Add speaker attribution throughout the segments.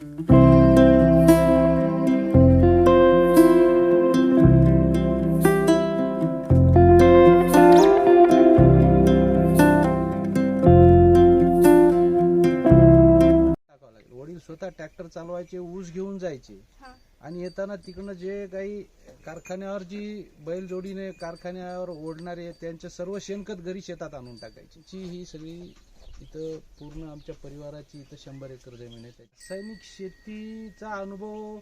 Speaker 1: टाकावं लागेल वडील स्वतः ट्रॅक्टर चालवायचे ऊस घेऊन जायचे. आणि येताना तिकडनं जे काही कारखान्यावर जी बैलजोडीने कारखान्यावर ओढणारे त्यांचे सर्व शेणखत घरी शेतात आणून टाकायची ची ही सगळी इथं पूर्ण आमच्या परिवाराची इथं शंभर एकर जमीन आहे. रासायनिक शेतीचा अनुभव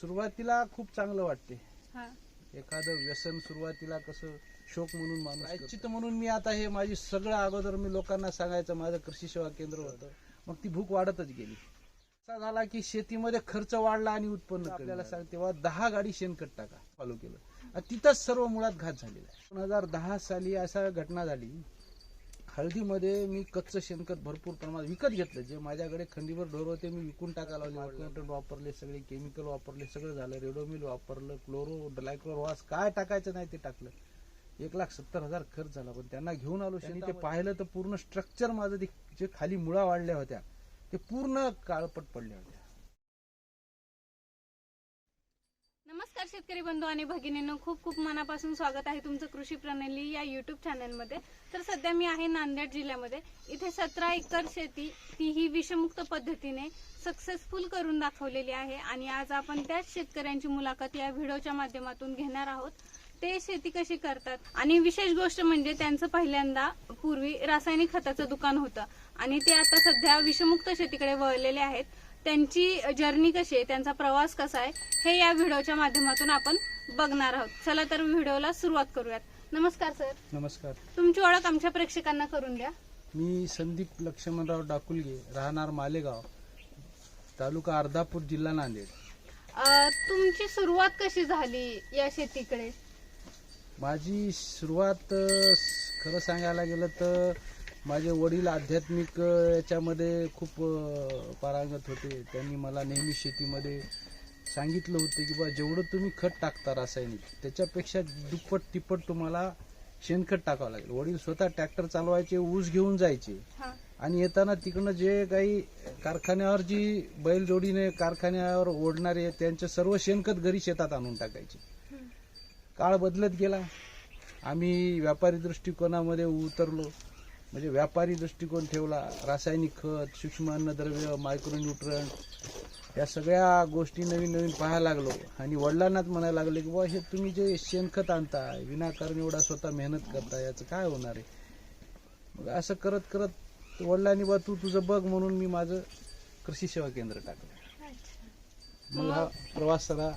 Speaker 1: सुरुवातीला खूप चांगलं वाटते.
Speaker 2: हा.
Speaker 1: एखादं व्यसन सुरुवातीला कसं शोक म्हणून माणूस प्रायश्चित्त म्हणून मी आता हे माझी सगळं अगोदर मी लोकांना सांगायचं माझं कृषी सेवा केंद्र होतं. मग ती भूक वाढतच गेली. असा झाला की शेतीमध्ये खर्च वाढला आणि उत्पन्न आपल्याला सांग तेव्हा दहा गाडी शेणखत टाका चालू केलं. आणि तिथंच सर्व मुळात घात झालेला आहे. दोन हजार दहा साली असा घटना झाली. हळदीमध्ये मी कच्चं शेणखत भरपूर प्रमाणात विकत घेतलं. जे माझ्याकडे खंडीवर ढोर होते मी विकून टाकायला लावले. वापरले सगळे केमिकल वापरले सगळं झालं. रेडोमिल वापरलं क्लोरो डायक्लोरवास काय टाकायचं नाही ते टाकलं. एक लाख सत्तर हजार खर्च झाला. पण त्यांना घेऊन आलो त्यांनी ते पाहिलं तर पूर्ण स्ट्रक्चर माझं ते जे खाली मुळा वाढल्या होत्या ते पूर्ण काळपट पडल्या होत्या.
Speaker 2: नमस्कार शेतकरी बंधू आणि भगिनींनो खूप खूप मनापासून स्वागत आहे तुमचं कृषी प्रणाली या युट्यूब चॅनलमध्ये तर सध्या मी आहे नांदेड जिल्ह्यामध्ये. इथे सतरा एकर शेती ती ही विषमुक्त पद्धतीने सक्सेसफुल करून दाखवलेली आहे आणि आज आपण त्याच शेतकऱ्यांची मुलाखत या व्हिडिओच्या माध्यमातून घेणार आहोत. ते शेती कशी करतात? आणि विशेष गोष्ट म्हणजे त्यांचं पहिल्यांदा पूर्वी रासायनिक खताचं दुकान होतं आणि ते आता सध्या विषमुक्त शेतीकडे वळलेले आहेत. त्यांची जर्नी कशी आहे त्यांचा प्रवास कसा आहे हे या व्हिडिओच्या माध्यमातून आपण बघणार आहोत. चला तर व्हिडिओला सुरुवात करूयात. नमस्कार सर
Speaker 1: नमस्कार.
Speaker 2: तुमची ओळख आमच्या प्रेक्षकांना करून द्या.
Speaker 1: मी संदीप लक्ष्मणराव डाकुलगे राहणार मालेगाव तालुका अर्धापूर जिल्हा नांदेड.
Speaker 2: तुमची सुरुवात कशी झाली या शेतीकडे?
Speaker 1: माझी सुरुवात खरं सांगायला गेलं तर माझे वडील आध्यात्मिक याच्यामध्ये खूप पारंगत होते. त्यांनी मला नेहमी शेतीमध्ये सांगितलं होतं की बा जेवढं तुम्ही खत टाकता रासायनिक त्याच्यापेक्षा दुप्पट तिप्पट तुम्हाला शेणखत टाकावं लागेल. वडील स्वतः ट्रॅक्टर चालवायचे ऊस घेऊन जायचे. आणि येताना तिकडनं जे काही कारखान्यावर जी बैलजोडीने कारखान्यावर ओढणारे त्यांचे सर्व शेणखत घरी शेतात आणून टाकायचे.
Speaker 2: काळ
Speaker 1: बदलत गेला. आम्ही व्यापारी दृष्टिकोनामध्ये उतरलो. म्हणजे व्यापारी दृष्टिकोन ठेवला रासायनिक खत सूक्ष्म अन्नद्रव्य मायक्रोन्यूट्रंट या सगळ्या गोष्टी नवीन नवीन पाहायला लागलो. आणि वडिलांनाच म्हणायला लागले की बा हे तुम्ही जे शेणखत आणताय विनाकारण एवढा स्वतः मेहनत करताय याचं काय होणार आहे? मग असं करत करत वडिलांनी बा तू तुझं बघ म्हणून मी माझं कृषी सेवा केंद्र टाकलं. मग हा प्रवास सगळा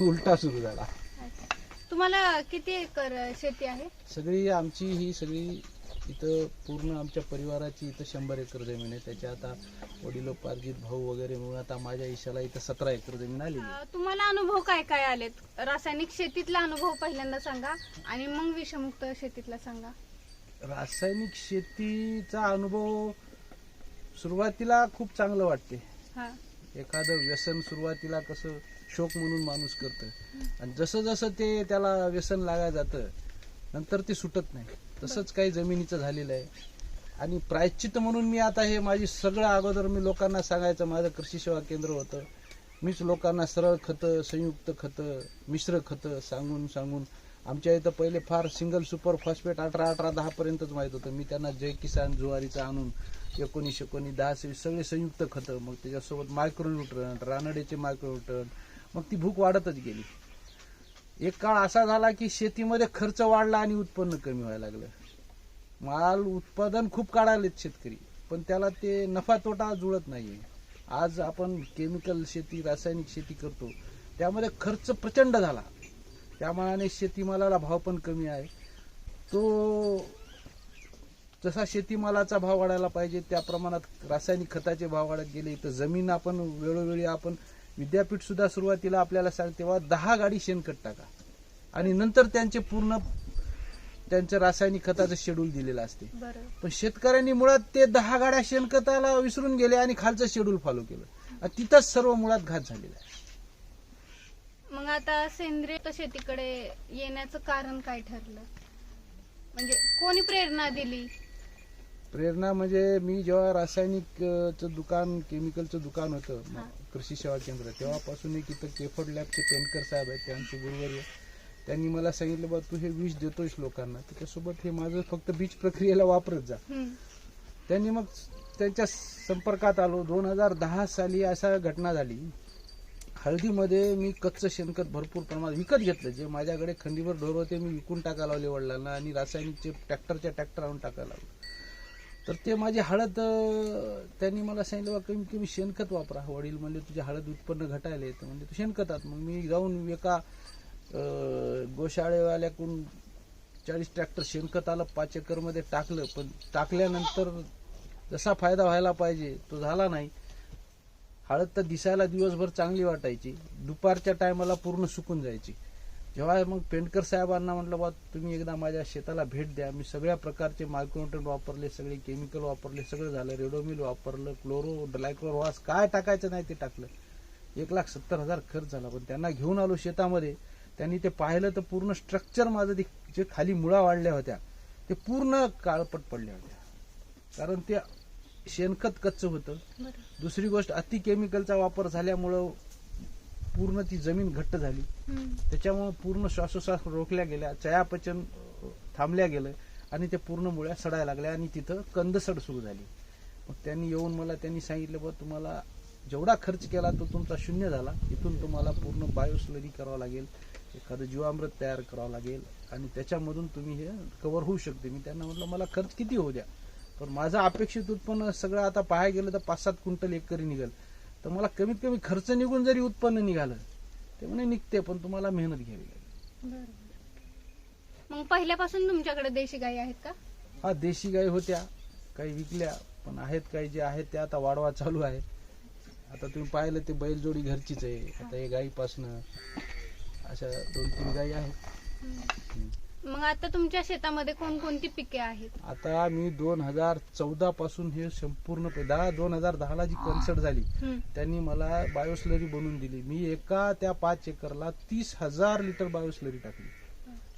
Speaker 1: उलटा सुरू झाला.
Speaker 2: तुम्हाला किती एकर शेती आहे?
Speaker 1: सगळी आमची ही सगळी इथं पूर्ण आमच्या परिवाराची इथं शंभर एकर जमीन आहे. त्याच्या आता वडिलोपार्जित भाऊ वगैरे मिळून आता माझ्या ईशाला इथं सतरा एकर जमीन.
Speaker 2: अ, तुम्हाला अनुभव काय काय आलेत? रासायनिक शेतीतला अनुभव पहिल्यांदा सांगा आणि मग विषमुक्त शेतीतला सांगा.
Speaker 1: रासायनिक शेतीचा अनुभव सुरुवातीला खूप चांगलं वाटते.
Speaker 2: हा.
Speaker 1: एखादं व्यसन सुरुवातीला कसं शोक म्हणून माणूस करतं. आणि जसं जसं ते त्याला व्यसन लागा जातं नंतर ते सुटत नाही. तसंच काही जमिनीचं झालेलं आहे. आणि प्रायश्चित म्हणून मी आता हे माझी सगळं अगोदर मी लोकांना सांगायचं माझं कृषी सेवा केंद्र होतं. मीच लोकांना सरळ खतं संयुक्त खतं मिश्र खतं सांगून सांगून आमच्या इथं पहिले फार सिंगल सुपर फॉस्फेट अठरा अठरा दहापर्यंतच माहीत होतं. मी त्यांना जय किसान ज्वारीचं आणून एकोणीस एकोणीस दहा सव्वीस सगळे संयुक्त खतं मग त्याच्यासोबत मायक्रोन्यूट्रंट रानडेचे मायक्रोन्यूट्रंट मग ती भूक वाढतच गेली. एक काळ असा झाला की शेतीमध्ये खर्च वाढला आणि उत्पन्न कमी व्हायला लागलं. माल उत्पादन खूप काढायलेत शेतकरी पण त्याला ते नफा तोटा जुळत नाहीये. आज आपण केमिकल शेती रासायनिक शेती करतो त्यामध्ये खर्च प्रचंड झाला. त्यामानाने शेतीमालाला भाव पण कमी आहे. तो जसा शेतीमालाचा भाव वाढायला पाहिजे त्या प्रमाणात रासायनिक खताचे भाव वाढत गेले तर जमीन आपण वेळोवेळी आपण विद्यापीठ सुद्धा सुरुवातीला आपल्याला सांगते तेव्हा दहा गाडी शेणखत टाका. आणि नंतर त्यांचे पूर्ण त्यांचं रासायनिक खताचं शेड्यूल दिलेलं असते. पण शेतकऱ्यांनी मुळात ते दहा गाड्या शेणखताला विसरून गेले आणि खालचं शेड्यूल फॉलो केलं. आणि तिथंच सर्व मुळात घात झालेला आहे.
Speaker 2: मग आता सेंद्रिय शेतीकडे येण्याचं कारण काय ठरलं? म्हणजे कोणी प्रेरणा दिली?
Speaker 1: प्रेरणा म्हणजे मी जेव्हा रासायनिक दुकान केमिकलचं दुकान होतं. कृषी सेवा केंद्र तेव्हापासून एक इथं केफड लॅबचे पेंटकर साहेब आहेत ते आमचे गुरुवर्य. त्यांनी मला सांगितलं बा तू हे विष देतोयस लोकांना त्याच्यासोबत हे माझं फक्त बीज प्रक्रियेला वापरत जा. त्यांनी मग त्यांच्या संपर्कात आलो. दोन हजार दहा साली अशा घटना झाली. हळदीमध्ये मी कच्चं शेणखत भरपूर प्रमाणात विकत घेतलं. जे माझ्याकडे खंडीवर ढोर होते मी विकून टाकायला लावले वडिलांना आणि रासायनिकचे ट्रॅक्टरच्या ट्रॅक्टर आणून टाकायला लावलं. तर ते माझी हळद त्यांनी मला सांगितलं बा कमीत कमी शेणखत वापरा. वडील म्हणले तुझे हळद उत्पन्न घटायला येतं. म्हणजे तू शेणखतात. मग मी जाऊन एका गोशाळेवाल्याकडून चाळीस ट्रॅक्टर शेणखत आलं पाच एकरमध्ये टाकलं पण टाकल्यानंतर जसा फायदा व्हायला पाहिजे तो झाला नाही. हळद तर दिसायला दिवसभर चांगली वाटायची. दुपारच्या टायमाला पूर्ण सुकून जायची. जेव्हा मग पेंटकर साहेबांना म्हटलं बा तुम्ही एकदा माझ्या शेताला भेट द्या. मी सगळ्या प्रकारचे मायक्रोन्युट्रन वापरले सगळे केमिकल वापरले सगळं झालं. रेडोमिल वापरलं क्लोरो डायक्लोरवास काय टाकायचं नाही ते टाकलं. एक लाख सत्तर हजार खर्च झाला. पण त्यांना घेऊन आलो शेतामध्ये. त्यांनी ते पाहिलं तर पूर्ण स्ट्रक्चर माझं जे खाली मुळा वाढल्या होत्या ते पूर्ण काळपट पडल्या होत्या. कारण ते शेणखत कच्चं होतं. दुसरी गोष्ट अति केमिकलचा वापर झाल्यामुळं पूर्ण ती जमीन घट्ट झाली. त्याच्यामुळं पूर्ण श्वासोश्वास रोखल्या गेल्या चयापचन थांबल्या गेलं आणि ते पूर्ण मुळ्या सडायला लागल्या आणि तिथं कंदसड सुरू झाली. मग त्यांनी येऊन मला त्यांनी सांगितलं बा तुम्हाला जेवढा खर्च केला तो तुमचा शून्य झाला. इथून तुम्हाला पूर्ण बायोस्लरी करावं लागेल. एखादं जीवामृत तयार करावं लागेल आणि त्याच्यामधून तुम्ही हे कव्हर होऊ शकते. मी त्यांना म्हटलं मला खर्च किती होऊ द्या. पण माझं अपेक्षित उत्पन्न सगळं आता पाहायला गेलं तर पाच सात क्विंटल एकरी निघेल. तर मला कमीत कमी खर्च निघून जरी उत्पन्न निघालं ते म्हणे निघते पण तुम्हाला मेहनत घ्यावी लागेल.
Speaker 2: मग पहिल्यापासून तुमच्याकडे देशी गायी आहेत का?
Speaker 1: हा देशी गाई होत्या. काही विकल्या पण आहेत काही जे आहेत ते आता वाढवा चालू आहे. आता तुम्ही पाहिलं ते बैलजोडी घरचीच आहे. आता हे गाईपासनं अशा दोन तीन गाई आहेत.
Speaker 2: मग आता तुमच्या शेतामध्ये कोणकोणती पिके आहेत?
Speaker 1: आता मी दोन हजार चौदा पासून हे संपूर्ण दहा दोन हजार दहाला जी कन्सर्ट झाली
Speaker 2: हम्म.
Speaker 1: त्यांनी मला बायोस्लरी बनवून दिली. मी एका त्या पाच एकरला तीस हजार लिटर बायोस्लरी टाकली.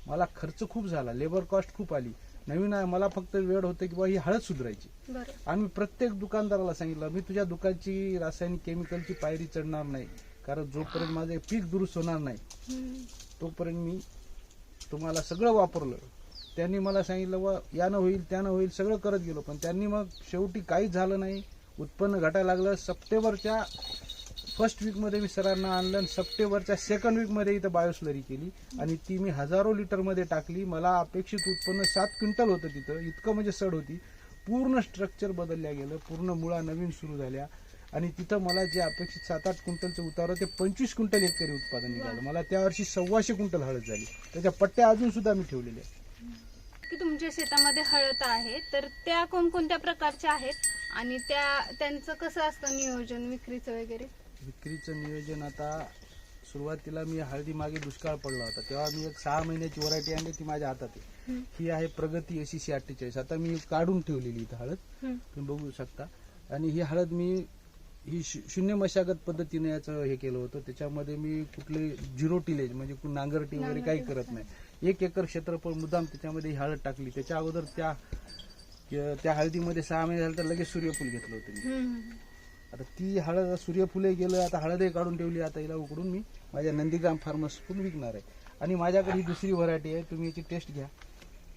Speaker 1: मला खर्च खूप झाला लेबर कॉस्ट खूप आली. नवीन आहे मला फक्त वेळ होते की बा ही हळद सुधारायची.
Speaker 2: बरं.
Speaker 1: आणि प्रत्येक दुकानदाराला सांगितलं मी तुझ्या दुकानची रासायनिक केमिकलची पायरी चढणार नाही. कारण जोपर्यंत माझे पीक दुरुस्त होणार नाही. तोपर्यंत मी तुम्हाला सगळं वापरलं. त्यांनी मला सांगितलं व यानं होईल त्यानं होईल सगळं करत गेलो. पण त्यांनी मग शेवटी काहीच झालं नाही. उत्पन्न घटायला लागलं. सप्टेंबरच्या फर्स्ट वीकमध्ये मी सरांना आणलं आणि सप्टेंबरच्या सेकंड वीकमध्ये इथं बायोस्लरी केली. आणि ती मी हजारो लिटरमध्ये टाकली. मला अपेक्षित उत्पन्न सात क्विंटल होतं तिथं. इतकं म्हणजे सड होती. पूर्ण स्ट्रक्चर बदलल्या गेलं. पूर्ण मुळा नवीन सुरू झाल्या. आणि तिथं मला जे अपेक्षित सात आठ क्विंटलचं उतारं ते पंचवीस क्विंटल एकरी उत्पादन निघालं. मला त्या वर्षी सव्वाशे क्विंटल हळद झाली. त्याच्या पट्ट्या अजून सुद्धा मी ठेवलेल्या आहेत.
Speaker 2: की तुमच्या शेतामध्ये हळद आहे तर त्या कोणकोणत्या प्रकारच्या आहेत? आणि त्या त्यांचं कसं असतं नियोजन विक्रीचं वगैरे?
Speaker 1: विक्रीचं नियोजन आता सुरुवातीला मी हळदी मागे दुष्काळ पडला होता. तेव्हा मी एक सहा महिन्याची व्हरायटी आणली ती माझ्या हातात. आहे. ही आहे प्रगती एस सी अठ्ठेचाळीस आता मी काढून ठेवलेली इथं हळद. तुम्ही बघू शकता. आणि ही हळद मी ही शू- शून्य मशागत पद्धतीने याचं हे केलं होतं. त्याच्यामध्ये मी कुठले झिरो टिलेज म्हणजे नांगरटी वगैरे काही करत नाही. एक एकर क्षेत्रफळ मुद्दाम त्याच्यामध्ये ही हळद टाकली. त्याच्या अगोदर त्या त्या हळदीमध्ये सहा महिने झाले तर लगेच सूर्यफूल घेतलं होतं मी. आता ती हळद सूर्यफुले गेलं आता हळदही काढून ठेवली आता हिला उकडून मी माझ्या नंदीग्राम फार्मसकडून विकणार आहे. आणि माझ्याकडे ही दुसरी व्हरायटी आहे तुम्ही याची टेस्ट घ्या.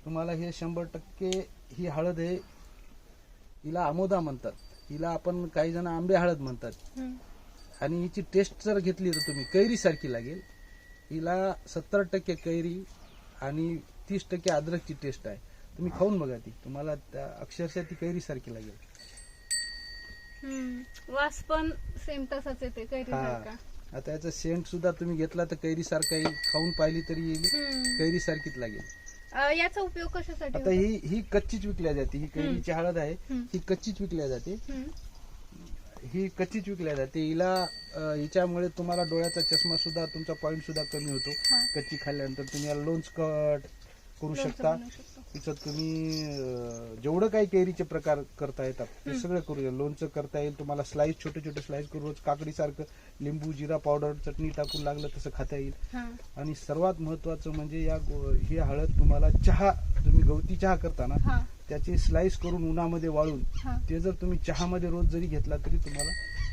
Speaker 1: तुम्हाला हे शंभर टक्के ही हळद आहे हिला आमोदा म्हणतात. हिला आपण काही जण आंबे हळद म्हणतात. आणि हिची टेस्ट जर घेतली तर तुम्ही कैरी सारखी लागेल. हिला सत्तर टक्के कैरी आणि तीस टक्के अद्रकची टेस्ट आहे. तुम्ही खाऊन बघा ती. तुम्हाला त्या अक्षरशः ती कैरी सारखी लागेल.
Speaker 2: हम्म. वास पण सेम तसाच येते कैरीसारखा.
Speaker 1: आता याचा सेंट सुद्धा तुम्ही घेतला तर कैरी सारखा खाऊन पाहिली तरी येईल. कैरी सारखीच लागेल.
Speaker 2: अं, याचा उपयोग कशासाठी
Speaker 1: आता
Speaker 2: होतो?
Speaker 1: ही ही कच्चीच विकल्या जाते ही कैरीची हळद आहे
Speaker 2: हम्म.
Speaker 1: ही कच्चीच विकल्या जाते
Speaker 2: हम्म.
Speaker 1: ही कच्चीच विकल्या जाते हिला अं, हिच्यामुळे तुम्हाला डोळ्याचा चष्मा सुद्धा तुमचा पॉईंट सुद्धा कमी होतो
Speaker 2: हा.
Speaker 1: कच्ची खाल्ल्यानंतर तुम्ही याला लोन्स कट करू
Speaker 2: लोणचं
Speaker 1: शकता
Speaker 2: बनवू शकतो.
Speaker 1: तिच्यात तुम्ही अं, जेवढं काही कैरीचे प्रकार करता येतात ते सगळं करू शकता लोणचं करता येईल तुम्हाला स्लाइस छोटे छोटे स्लाइस करून रोज काकडीसारखं लिंबू जिरा पावडर चटणी टाकून लागलं तसं खाता येईल
Speaker 2: हा.
Speaker 1: आणि सर्वात महत्वाचं म्हणजे या गो- ही हळद तुम्हाला चहा तुम्ही गवती चहा करता ना
Speaker 2: हा.
Speaker 1: त्याचे स्लाइस करून उन्हामध्ये वाळून
Speaker 2: हा
Speaker 1: ते जर तुम्ही चहामध्ये रोज जरी घेतला तरी तुम्हाला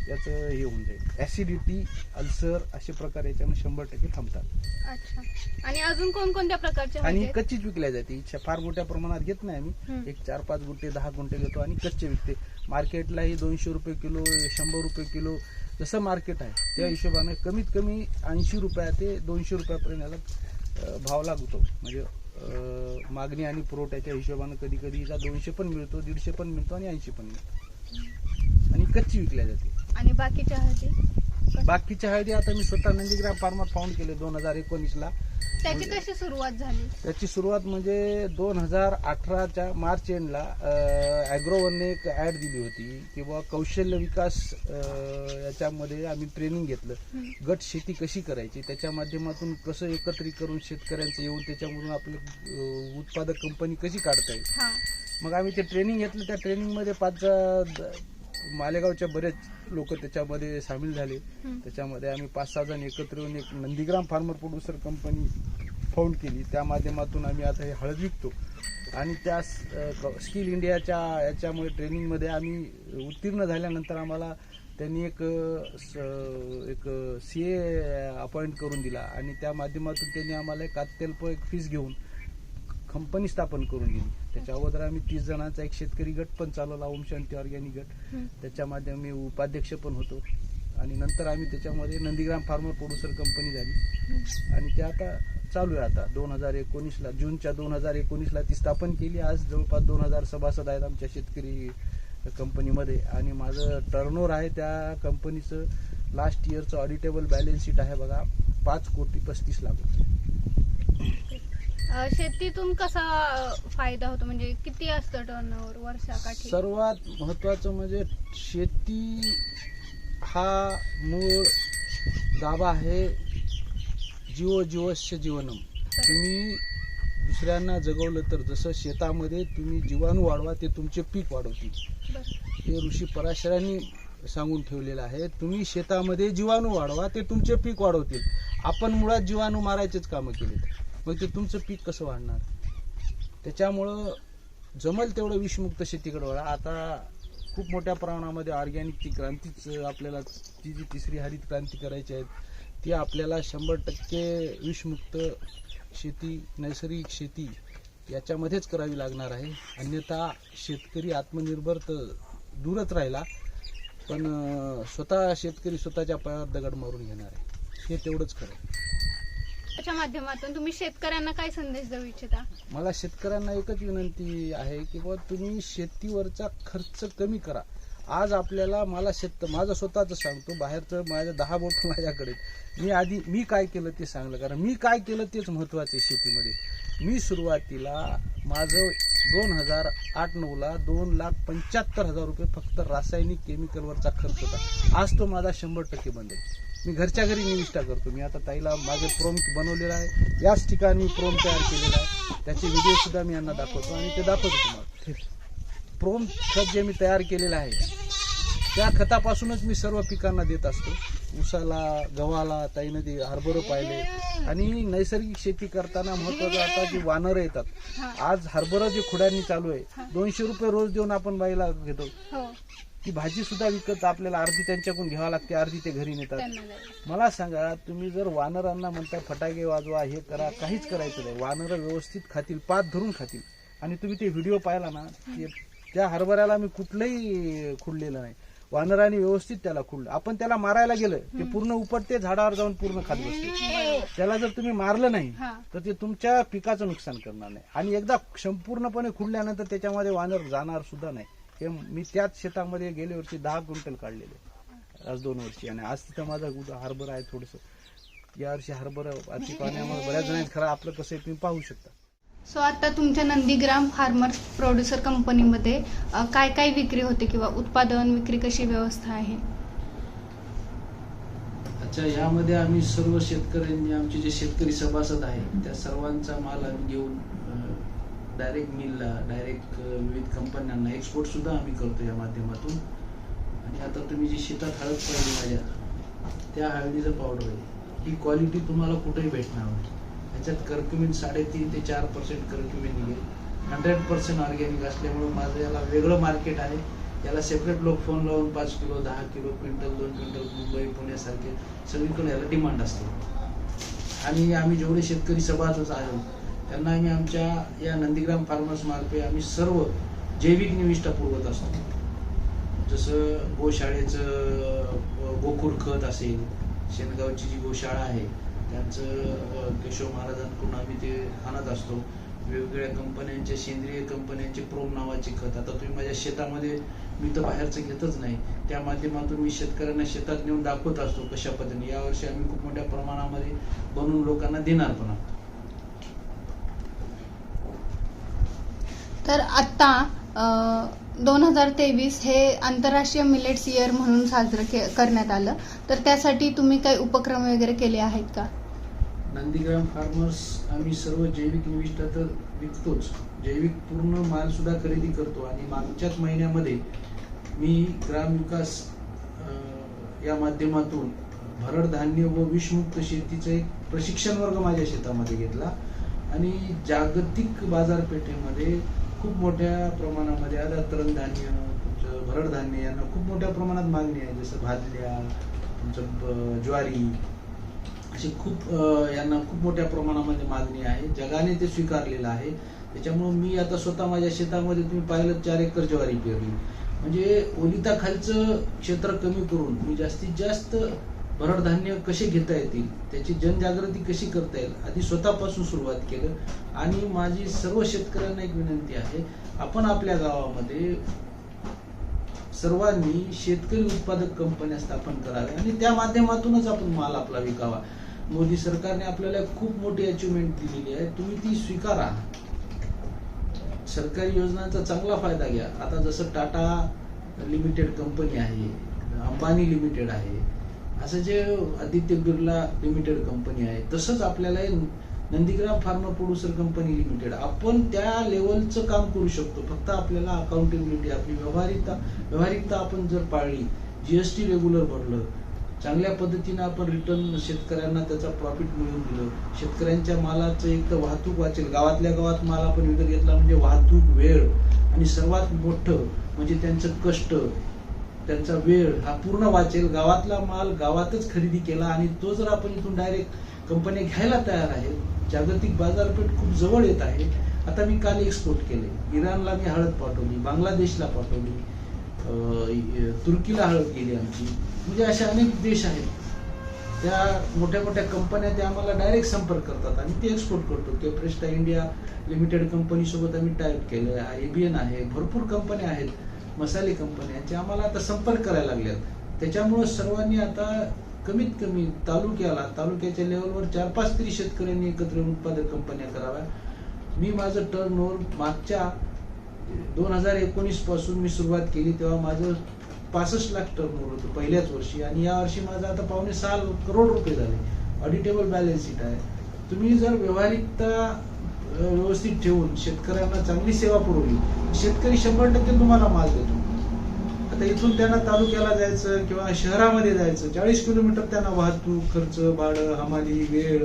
Speaker 1: याचं हे होऊन जाईल. ऍसिडिटी अल्सर असे प्रकार याच्यानं शंभर टक्के थांबतात.
Speaker 2: अच्छा. आणि अजून कोणकोणत्या प्रकारचे
Speaker 1: आणि? कच्चीच विकल्या जाते. इच्छा फार मोठ्या प्रमाणात घेत नाही आम्ही. एक चार पाच गुंठे दहा गुंठे घेतो आणि कच्चे विकते. मार्केटलाही दोनशे रुपये किलो शंभर रुपये किलो जसं मार्केट आहे त्या हिशोबाने कमीत कमी ऐंशी रुपया ते दोनशे रुपयापर्यंत याला अं, भाव लागतो. म्हणजे अं, मागणी आणि पुरवठ्याच्या हिशोबाने कधी कधी दोनशे पण मिळतो दीडशे पण मिळतो आणि ऐंशी पण मिळतो. आणि कच्ची विकल्या जाते.
Speaker 2: आणि बाकीच्या हळदी?
Speaker 1: बाकीच्या हळदी आता मी स्वतः नंदीग्राम फार्मर फाउंड केले दोन हजार एकोणीसला.
Speaker 2: त्याची कशी सुरुवात झाली?
Speaker 1: त्याची सुरुवात म्हणजे दोन हजार अठराच्या मार्च एंडला ॲग्रोवनने एक ॲड दिली होती किंवा कौशल्य विकास याच्यामध्ये आम्ही ट्रेनिंग घेतलं. गट शेती कशी करायची? त्याच्या माध्यमातून कसं एकत्रित करून शेतकऱ्यांचं येऊन त्याच्यामधून आपलं उत्पादक कंपनी कशी काढता येईल? मग आम्ही ते ट्रेनिंग घेतलं. त्या ट्रेनिंगमध्ये पाच मालेगावच्या बरेच लोक त्याच्यामध्ये सामील झाले. त्याच्यामध्ये आम्ही पाच सहा जण एकत्र येऊन एक Nandigram farmer producer company found केली. त्या माध्यमातून आम्ही आता हे हळद विकतो. आणि त्या स्किल इंडियाच्या याच्यामुळे ट्रेनिंगमध्ये आम्ही उत्तीर्ण झाल्यानंतर आम्हाला त्यांनी एक स- एक सी ए अपॉइंट करून दिला. आणि त्या माध्यमातून त्यांनी आम्हाला एक अत्यल्प एक फीस घेऊन कंपनी स्थापन करून दिली त्याच्या अगोदर आम्ही तीस जणांचा एक शेतकरी गट पण चालवला ओम शांती ऑर्गॅनिक गट.
Speaker 2: हम्म.
Speaker 1: त्याच्या माध्यमे उपाध्यक्ष पण होतो. आणि नंतर आम्ही त्याच्यामध्ये नंदीग्राम फार्मर प्रोड्युसर कंपनी झाली. आणि ते आता चालू आहे आता. दोन हजार एकोणीसला जूनच्या दोन हजार एकोणीसला ती स्थापन केली. आज जवळपास दोन हजार सभासद आहेत आमच्या शेतकरी कंपनीमध्ये आणि माझं टर्नओव्हर आहे त्या कंपनीचं लास्ट इयरचं ऑडिटेबल बॅलन्स शीट आहे बघा पाच कोटी पस्तीस लाख रुपये.
Speaker 2: अ, शेतीतून कसा अ, फायदा होतो? म्हणजे किती असतं टर्नओव्हर वर्षाकाठी?
Speaker 1: सर्वात महत्वाचं म्हणजे शेती हा मूळ गाभा आहे जीव जीवस्य जीवनम. तुम्ही दुसऱ्यांना जगवलं तर जसं शेतामध्ये तुम्ही जीवाणू वाढवा ते तुमचे पीक वाढवतील.
Speaker 2: बरं.
Speaker 1: हे ऋषी पराशरांनी सांगून ठेवलेलं आहे तुम्ही शेतामध्ये जीवाणू वाढवा ते तुमचे पीक वाढवतील. आपण मुळात जीवाणू मारायचेच कामं केलेत. मग ते तुमचं पीक कसं वाढणार? त्याच्यामुळं जमल तेवढं विषमुक्त शेतीकडे वळा आता खूप मोठ्या प्रमाणामध्ये ऑर्गॅनिकची क्रांतीच आपल्याला ती जी तिसरी हरित क्रांती करायची आहे ती आपल्याला शंभर टक्के विषमुक्त शेती नैसर्गिक शेती याच्यामध्येच करावी लागणार आहे. अन्यथा शेतकरी आत्मनिर्भर तर दूरच राहिला पण स्वतः शेतकरी स्वतःच्या पायावर दगड मारून घेणार आहे. हे तेवढंच खरं आहे.
Speaker 2: माध्यमातून तुम्ही शेतकऱ्यांना काय संदेश देऊ इच्छिता?
Speaker 1: मला शेतकऱ्यांना एकच विनंती आहे की बाबा तुम्ही शेतीवरचा खर्च कमी करा. आज आपल्याला मला शेत माझं स्वतःच सांगतो बाहेरचं माझ्या दहा बोट माझ्याकडे मी आधी मी काय केलं ते सांगलं. कारण मी काय केलं तेच महत्त्वाचं आहे शेतीमध्ये. मी सुरुवातीला माझं दोन हजार आठ नऊला दोन लाख पंच्याहत्तर हजार रुपये फक्त रासायनिक केमिकलवरचा खर्च होता. आज तो माझा शंभर टक्के बंद आहे. मी घरच्या घरी निविष्ठा करतो. मी आता ताईला माझे प्रोम बनवलेला आहे. याच ठिकाणी प्रोम तयार केलेला आहे. त्याचे व्हिडिओ सुद्धा मी यांना दाखवतो आणि ते दाखवतो तुम्हाला. प्रोम खत जे मी तयार केलेलं आहे त्या खतापासूनच मी सर्व पिकांना देत असतो. ऊसाला गव्हाला ताईनं ते हरभरं पाहिले. आणि नैसर्गिक शेती करताना महत्वाचं आता जी वानरं येतात. आज हरभरं जे खुड्यांनी चालू आहे दोनशे रुपये रोज देऊन आपण बाईला घेतो.
Speaker 2: हो.
Speaker 1: ती भाजी सुद्धा विकत आपल्याला अर्धी त्यांच्याकडून घ्यावी लागते अर्धी ते घरी नेतात. मला सांगा तुम्ही जर वानरांना म्हणताय फटाके वाजवा हे करा काहीच करायचं नाही. वानरं व्यवस्थित खातील पात धरून खातील. आणि तुम्ही ते व्हिडिओ पाहिला ना ते- त्या हरभऱ्याला मी कुठलंही खुडलेलं नाही. वानरांनी व्यवस्थित त्याला खुडलं. आपण त्याला मारायला गेलं ते पूर्ण उपटते झाडावर जाऊन पूर्ण खात बसते. त्याला जर तुम्ही मारलं नाही तर ते तुमच्या पिकाचं नुकसान करणार नाही. आणि एकदा संपूर्णपणे खुडल्यानंतर त्याच्यामध्ये वानर जाणार सुद्धा नाही. हे मी त्याच शेतामध्ये गेल्या वर्षी दहा क्विंटल काढलेले. आज दोन वर्षी. आणि आज तिथं माझा गुद- हरभरा आहे थोडस. या वर्षी हरभरा अति पाण्यामुळे बऱ्याच जणांनी खरं आपलं कसं आहे तुम्ही पाहू शकता.
Speaker 2: सो आता तुमच्या नंदीग्राम फार्मर प्रोड्युसर कंपनीमध्ये काय काय विक्री होते किंवा उत्पादन विक्री कशी व्यवस्था आहे?
Speaker 1: अच्छा यामध्ये आम्ही सर्व शेतकऱ्यांनी आमचे जे शेतकरी सभासद आहेत त्या सर्वांचा माल आम्ही घेऊन डायरेक्ट मिलला डायरेक्ट विविध कंपन्यांना एक्सपोर्ट सुद्धा आम्ही करतो या माध्यमातून. आणि आता तुम्ही जी शेतात हळद पाहिली माझ्या त्या हळदीचं पावडर आहे. ही क्वालिटी तुम्हाला कुठेही भेटणार नाही. ह्याच्यात कर्क्युमिन साडेतीन ते चार पर्सेंट कर्क्युमिन निघेल हंड्रेड पर्सेंट ऑर्गॅनिक असल्यामुळं माझं याला वेगळं मार्केट आहे. याला सेपरेट लोक फोन लावून पाच किलो दहा किलो क्विंटल दोन क्विंटल मुंबई पुण्यासारखे सगळीकडे याला डिमांड असते. आणि आम्ही जेवढे शेतकरी सभासच आहोत त्यांना आम्ही आमच्या या नंदीग्राम फार्मर्स मार्फे आम्ही सर्व जैविक निविष्ठा पुरवत असतो. जसं गोशाळेचं गोकुळ खत असेल शेणगावची जी गोशाळा आहे त्यांचं केशव महाराजांकडून आम्ही ते आणत असतो. वेगवेगळ्या कंपन्यांचे सेंद्रिय कंपन्यांचे प्रोम नावाचे खत. आता तुम्ही माझ्या शेतामध्ये मी तर बाहेरचं घेतच नाही. त्या माध्यमातून मी शेतकऱ्यांना शेतात नेऊन दाखवत असतो कशा पद्धतीने. यावर्षी आम्ही खूप मोठ्या प्रमाणामध्ये बनवून लोकांना देणार पण आहोत.
Speaker 2: तर आत्ता दोन हजार तेवीस हे आंतरराष्ट्रीय मिलेट्स इयर म्हणून साजरं के करण्यात आलं. तर त्यासाठी तुम्ही काही उपक्रम वगैरे केले आहेत का?
Speaker 1: नंदीग्राम फार्मर्स आम्ही सर्व जैविक निविष्ठा तर विकतोच. जैविक पूर्ण माल सुद्धा खरेदी करतो आणि मागच्याच महिन्यामध्ये मी ग्रामविकास या माध्यमातून भरड धान्य व विषमुक्त शेतीचं एक प्रशिक्षण वर्ग माझ्या शेतामध्ये घेतला. आणि जागतिक बाजारपेठेमध्ये खूप मोठ्या प्रमाणामध्ये आता तृणधान्य तुमचं भरड धान्य यांना खूप मोठ्या प्रमाणात मागणी आहे. जसं भाजल्या तुमचं ज्वारी अशी खूप यांना खूप मोठ्या प्रमाणामध्ये मागणी आहे. जगाने ते स्वीकारलेलं आहे. त्याच्यामुळं मी आता स्वतः माझ्या शेतामध्ये तुम्ही पाहिलं चार एकर ज्वारी पेरली. म्हणजे ओलिताखालचं क्षेत्र कमी करून मी जास्तीत जास्त भरडधान्य कसे घेता येतील त्याची जनजागृती कशी करता येईल आधी स्वतःपासून सुरुवात केलं. आणि माझी सर्व शेतकऱ्यांना एक विनंती आहे आपण आपल्या गावामध्ये सर्वांनी शेतकरी उत्पादक कंपन्या स्थापन कराव्या आणि त्या माध्यमातूनच आपण माल आपला विकावा. मोदी सरकारने आपल्याला खूप मोठी अचिव्हमेंट दिलेली आहे तुम्ही ती स्वीकारा. सरकारी योजनांचा चांगला फायदा घ्या. आता जसं टाटा लिमिटेड कंपनी आहे अंबानी लिमिटेड आहे असं जे आदित्य बिर्ला लिमिटेड कंपनी आहे तसंच आपल्याला Nandigram pharma producer company limited आपण त्या लेवलचं काम करू शकतो. फक्त आपल्याला अकाउंटेबिलिटी आपली व्यवहारिकता व्यवहारिकता आपण जर पाळली जीएसटी रेग्युलर भरलं चांगल्या पद्धतीनं आपण रिटर्न शेतकऱ्यांना त्याचा प्रॉफिट मिळवून दिलं शेतकऱ्यांच्या मालाचं एक तर वाहतूक वाचेल गावातल्या गावात माल आपण विकत घेतला म्हणजे वाहतूक वेळ आणि सर्वात मोठं म्हणजे त्यांचं कष्ट त्यांचा वेळ हा पूर्ण वाचेल. गावातला माल गावातच खरेदी केला आणि तो जर आपण इथून डायरेक्ट कंपन्या घ्यायला तयार आहेत जागतिक बाजारपेठ खूप जवळ येत आहे. आता मी काल एक्सपोर्ट केले. इराणला मी हळद पाठवली बांगलादेशला पाठवली तुर्कीला हळद गेली आमची. म्हणजे असे अनेक देश आहेत. त्या मोठ्या मोठ्या कंपन्या त्या आम्हाला डायरेक्ट संपर्क करतात आणि ते एक्सपोर्ट करतो. ते प्रेस्टा इंडिया लिमिटेड कंपनीसोबत आम्ही टाईप केलं एन आहे. भरपूर कंपन्या आहेत. मसाले कंपन्या आम्हाला आता संपर्क करायला लागल्यात त्याच्यामुळं सर्वांनी आता कमीत कमी तालुक्याला तालुक्याच्या लेवलवर चार पाच तरी शेतकऱ्यांनी एकत्र येऊन उत्पादक कंपन्या कराव्या. मी माझं टर्न ओव्हर मागच्या दोन हजार एकोणीसपासून मी सुरुवात केली तेव्हा माझं पासष्ट लाख टर्न ओव्हर होतं पहिल्याच वर्षी. आणि या वर्षी माझं आता पावणे सहा करोड रुपये झाले. ऑडिटेबल बॅलन्स शीट आहे. तुम्ही जर व्यवहारिकता व्यवस्थित ठेवून शेतकऱ्यांना चांगली सेवा पुरवली. शेतकरी शंभर टक्के तुम्हाला माल देतो. आता इथून त्यांना तालुक्याला जायचं किंवा शहरामध्ये जायचं चाळीस किलोमीटर त्यांना वाहतूक खर्च भाडं हमाली वेळ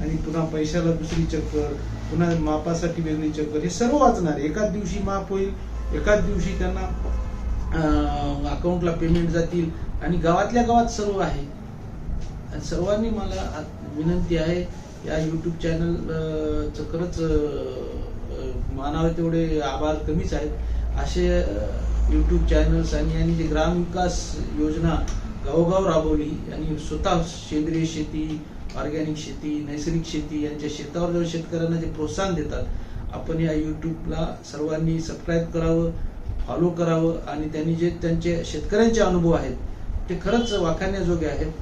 Speaker 1: आणि पुन्हा पैशाला दुसरी चक्कर पुन्हा मापासाठी वेगळी चक्कर हे सर्व वाचणार एकाच दिवशी माप होईल एकाच दिवशी त्यांना अकाउंटला पेमेंट जातील आणि गावातल्या गावात सर्व आहे. आणि सर्वांनी मला विनंती आहे या युट्यूब चॅनल च खरंच मानावे तेवढे आभार कमीच आहेत. असे युट्यूब चॅनल्स आणि यांनी जे ग्रामविकास योजना गावोगाव राबवली आणि स्वतः सेंद्रिय शेती ऑर्गॅनिक शेती नैसर्गिक शेती यांच्या शेतावर जाऊन शेतकऱ्यांना जे प्रोत्साहन देतात आपण या युट्यूबला सर्वांनी सबस्क्राईब करावं फॉलो करावं आणि त्यांनी जे त्यांचे शेतकऱ्यांचे अनुभव आहेत ते खरंच वाखाण्याजोगे आहेत.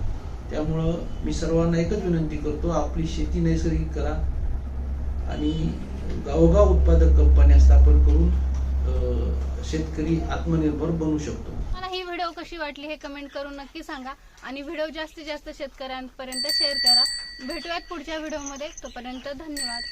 Speaker 1: त्यामुळं मी सर्वांना एकच विनंती करतो आपली शेती नैसर्गिक करा आणि गावोगाव उत्पादक कंपन्या स्थापन करून शेतकरी आत्मनिर्भर बनू शकतो.
Speaker 2: मला ही व्हिडिओ कशी वाटली हे कमेंट करून नक्की सांगा. आणि व्हिडिओ जास्तीत जास्त शेतकऱ्यांपर्यंत शेअर करा. भेटूयात पुढच्या व्हिडिओमध्ये. तोपर्यंत धन्यवाद.